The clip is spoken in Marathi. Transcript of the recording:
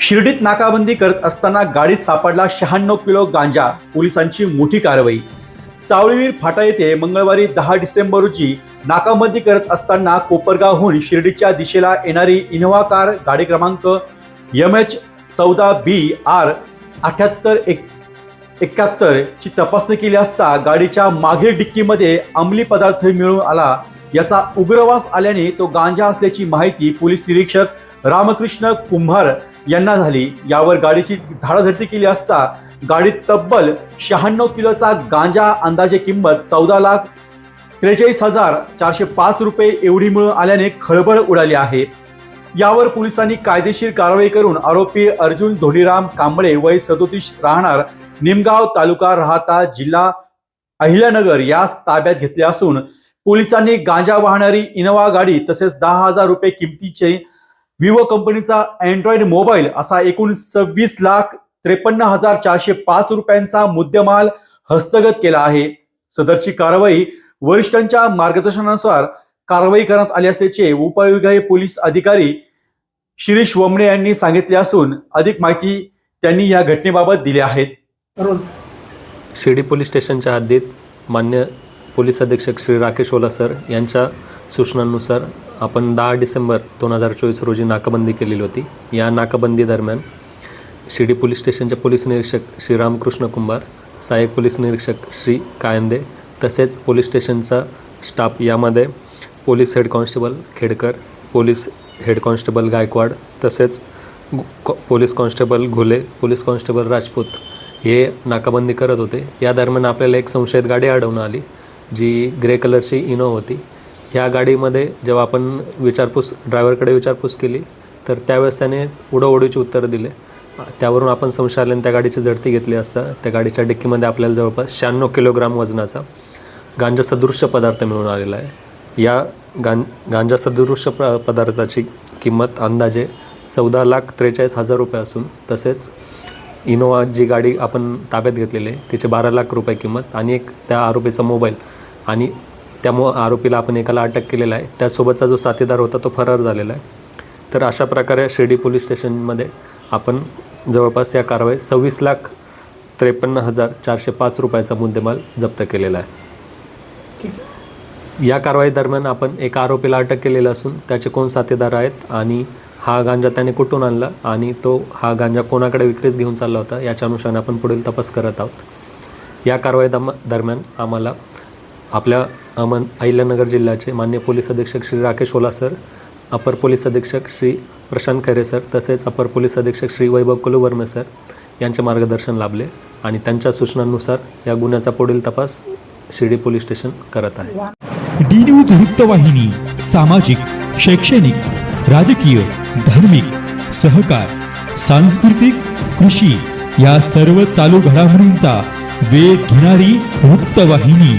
शिर्डीत नाकाबंदी करत असताना गाडीत सापडला शहाण्णव किलो गांजा. पोलिसांची मोठी कारवाई. सावळीवीर फाटा येथे मंगळवारी दहा डिसेंबर रोजी नाकाबंदी करत असताना कोपरगावहून शिर्डीच्या दिशेला येणारी इनोव्हा कार गाडी क्रमांक एम एच चौदा बी आर अठ्याहत्तर एक एकाहत्तर ची तपासणी केली असता गाडीच्या मागील डिक्कीमध्ये अंमली पदार्थ मिळून आला. याचा उग्रवास आल्याने तो गांजा असल्याची माहिती पोलीस निरीक्षक रामकृष्ण कुंभार यांना झाली. यावर गाडीची झाडाझडती केली असता गाडीत तब्बल शहाण्णव किलोचा गांजा अंदाजे किंमत चौदा लाख त्रेचाळीस हजार चारशे पाच रुपये एवढी मिळून आल्याने खळबळ उडाली आहे. यावर पोलिसांनी कायदेशीर कारवाई करून आरोपी अर्जुन धोनीराम कांबळे वय सदोतीस राहणार निमगाव तालुका राहता जिल्हा अहिल्यानगर यास ताब्यात घेतले असून पोलिसांनी गांजा वाहणारी इनोवा गाडी तसेच दहा हजार रुपये किमतीचे विवो कंपनीचा अँड्रॉइड मोबाईल असा एकूण सव्वीस लाख त्रेपन्न हजार चारशे पाच रुपयांचा मुद्देमाल हस्तगत केला आहे. सदरची कारवाई वरिष्ठांच्या मार्गदर्शनानुसार कारवाई करण्यात आली असल्याचे उपविभागीय पोलीस अधिकारी शिरीष वमणे यांनी सांगितले असून अधिक माहिती त्यांनी या घटनेबाबत दिली आहेत शिर्डी पोलीस स्टेशनच्या हद्दीत मान्य पोलीस अधीक्षक श्री राकेश ओला सर यांच्या सूचनांनुसार आपण दहा डिसेंबर दोन हजार चोवीस रोजी नाकाबंदी केलेली होती. या नाकाबंदी दरम्यान शिर्डी पोलीस स्टेशनचे पोलीस निरीक्षक श्री रामकृष्ण कुंभार सहाय्यक पोलीस निरीक्षक श्री कायंदे तसेच पोलीस स्टेशनचा स्टाफ यामध्ये police head constable Khedkar police head constable Gaikwad तसेच कॉ- police constable Ghule police constable Rajput हे नाकाबंदी करत होते. या दरम्यान आपल्याला एक संशयित गाडी अडवून आली जी ग्रे कलरची इनो होती. ह्या गाडीमध्ये जेव्हा आपण विचारपूस ड्रायव्हरकडे विचारपूस केली तर त्यावेळेस त्याने उडवडीची उत्तरं दिले. त्यावरून आपण संशय त्या गाडीची झडती घेतली असता त्या गाडीच्या डिक्कीमध्ये आपल्याला जवळपास शहाण्णव किलोग्राम वजनाचा गांजा सदृश्य पदार्थ मिळून आलेला आहे. या गां गांजा सदृश्य प पदार्थाची किंमत अंदाजे चौदा लाख त्रेचाळीस हजार रुपये असून तसेच इनोवा जी गाडी आपण ताब्यात घेतलेली आहे तिचे बारा लाख रुपये किंमत आणि एक त्या आरोपीचा मोबाईल आणि त्यामुळं आरोपीला आपण एकाला अटक केलेला आहे. त्यासोबतचा जो साथीदार होता तो फरार झालेला आहे. तर अशा प्रकारे शिर्डी पोलीस स्टेशनमध्ये आपण जवळपास या कारवाई सव्वीस लाख त्रेपन्न हजार चारशे पाच रुपयाचा मुद्देमाल जप्त केलेला आहे. या कारवाई दरम्यान आपण एका आरोपीला अटक केलेलं असून त्याचे कोण साथीदार आहेत आणि हा गांजा त्याने कुठून आणला आणि तो हा गांजा कोणाकडे विक्रीस घेऊन चालला होता याच्या अनुषंगाने आपण पुढील तपास करत आहोत. या कारवाई दम दरम्यान आम्हाला आपल्या अमन अहिल्यानगर जिल्ह्याचे मान्य पोलीस अधीक्षक श्री राकेश ओला सर अपर पोलीस अधीक्षक श्री प्रशांत खैरे सर तसेच अपर पोलीस अधीक्षक श्री वैभव कुलवर्मे सर यांचे मार्गदर्शन लाभले आणि त्यांच्या सूचनांनुसार या गुन्ह्याचा पुढील तपास शिर्डी पोलीस स्टेशन करत आहे. डी न्यूज वृत्तवाहिनी सामाजिक शैक्षणिक राजकीय धार्मिक सहकार सांस्कृतिक कृषी या सर्व चालू घडामोडींचा वेध घेणारी वृत्तवाहिनी.